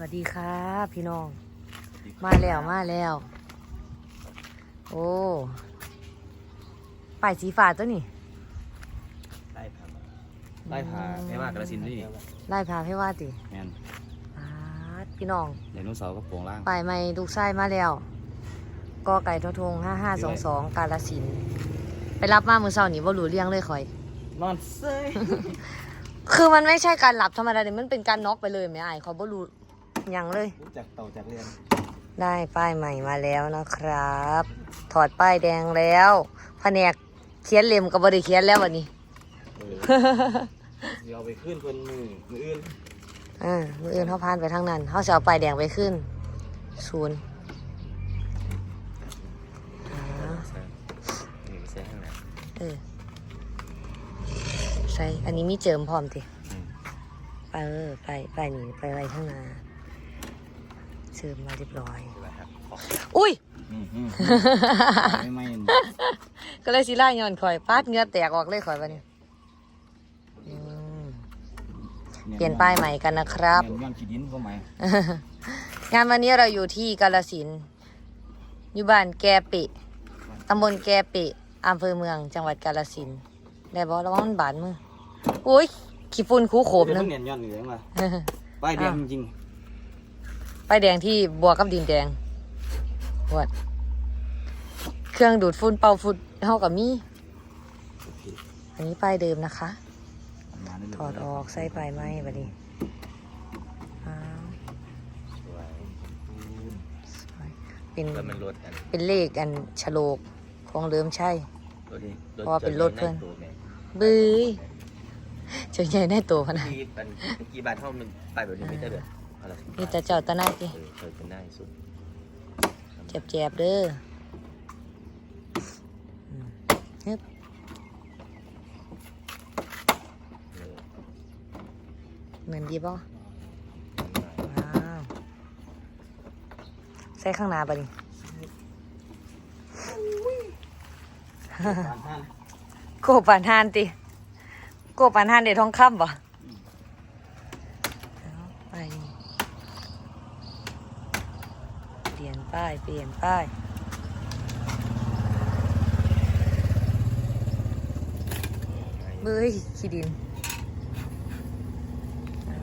วัสดีครับพี่น้อง มาแล้วมาแล้ว โอ้ป้ายสีฟ้าตัวนี้ไล่ผ่าไล่ผ่าแม่ว่ากระสินธุ์นี่ไล่พาให้ว่าติแมนปาดพี่น้องไดโนเสาร์ก็โปร่งล่างป้ายไม่ลูกไส้มาแล้วกอไก่ทอทงห้าห้าสองสองกาลสินธุ์ไปรับมามือเช้านี่ว่ารู้เรื่องเลยคอย นอนเซ้ยคือมันไม่ใช่การหลับธรรมดาเนี่ยมันเป็นการน็อกไปเลยไหมไอ้เขาบ่รู้ห ยังเลย รู้จักเต่าจากเรียนได้ป้ายใหม่มาแล้วนะครับ ถอดป้ายแดงแล้วแผนกเขียนเล่มกับบริเขียนแล้ววันนี้ เออเดี๋ยวเอาไปขึ้นคนมือมืออื่นอ่ามืออื่นเขาพานไปทางนั้นเขาจะเอาป้ายแดงไปขึ้น ศูนย์อ่าใช่นี่ใช่ข้างในเออใส่อันนี้มีเจิมพร้อมทีอืมไปเออไปไปนี่ไปไว้ข้างหน้า เจิมมาเรียบร้อยดูแลครับขออุ้ยอืมอืมไม่ไม่ก็เลยสิไล่ย้อนข่อยปาดเหงือแตกออกเลยข่อยวันนี้อืมเปลี่ยนป้ายใหม่กันนะครับเงินย้อนขีดินก็ไหมงานวันนี้เราอยู่ที่กาลสินธุ์อยู่บ้านแกปิตำบลแกปิอำเภอเมืองจังหวัดกาลสินธุ์ได้บอกแล้วว่ามันบาดมืออุ้ยขี้ฝุ่นคูโขมเดี๋ยวนึเพิ่งงเนียนย้อนอยู่เลยมาป้ายแดงจริง ป้ายแดงที่บวกกับดินแดงวดเครื่องดูดฝุ่นเป่าฝุ่นเท่ากับมีๆโอเคอันนี้ป้ายเดิมนะคะประมาณนี้เลยถอดออกใส่ป้ายไหมบัดนี้อ้าวสวยสวยเป็นแล้วมันรถกันเป็นเลขอันฉลกของเดิมใช่รถนี้เพราะว่าเป็นรถเพิ่นตัวแม่บื้อเจ้าใหญ่ได้ตัวขนาดกี่ปันกี่บาทเท่ามันไปแบบนี้ไม่ได้เลย อะไรนี่แต่เจ้าตะหน้าติเออเคยเป็นได้สุดเจ็บเจ็บๆเด้ออืมฮึบเออเหมือนดีป่ะว้าวใส่ข้างหน้าปะนี่การท่านโกปานหานติโกปานหานเด็ดทองคำบ่เอาไปนี่เป ลี่ยนป้าย เปลี่ยนป้ายเบ้ยขี้ดินเอา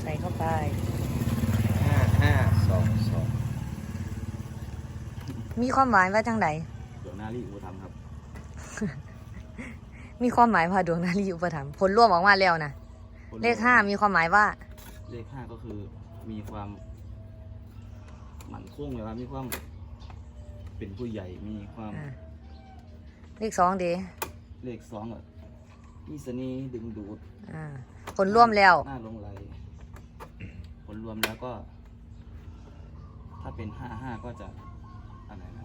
ใส่เข้าไปห้าห้าสองสองมีความหมายว่าจังไดเดี๋ยวหน้ารีอุปถัมภ์ครับ มีความหมายว่าดวงนารีอุปถัมภ์ผลร่วมออกมาแล้วนะเลขห้ามีความหมายว่า เลขห้าก็คือมีความห มั่นคงเลยครับมีความเป็นผู้ใหญ่มีความอ่าเลขสองเดเลขสองอะมีเสน่ห์ดึงดูดอ่าผลร่วมแล้ว หน้าลงไหลผลรวมแล้วก็ ถ้าเป็นห้าห้าก็จะอะไรนะ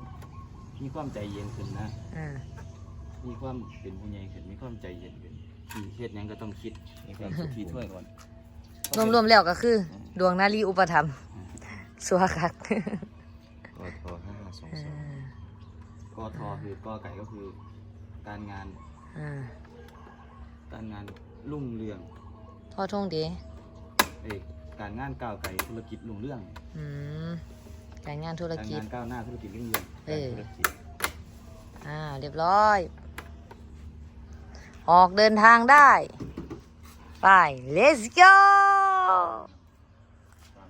มีความใจเย็นขึ้นนะ อ่า มีความเป็นผู้ใหญ่ขึ้นมีความใจเย็นขึ้นที่เฮ็ดหยังก็ต้องคิดมีความสุขีถ้วยก่อนรวมรวมๆแล้วก็คือ ดวงนารีอุปถัมภ์ สัวคักกอทอห้าสองอ่าสองกอทอคือกอไก่ก็คือ การงานอ่าการงานรุ่งเรืองทอทงเดเอกการงานก้าวไก่ธุรกิจรุ่งเรืองอืมการงานธุรการกิจ งานก้าวหน้าธุรกิจรุ่งเรืองเออ การธุรกิจอ่าเรียบร้อย ออกเดินทางได้ ไป let's go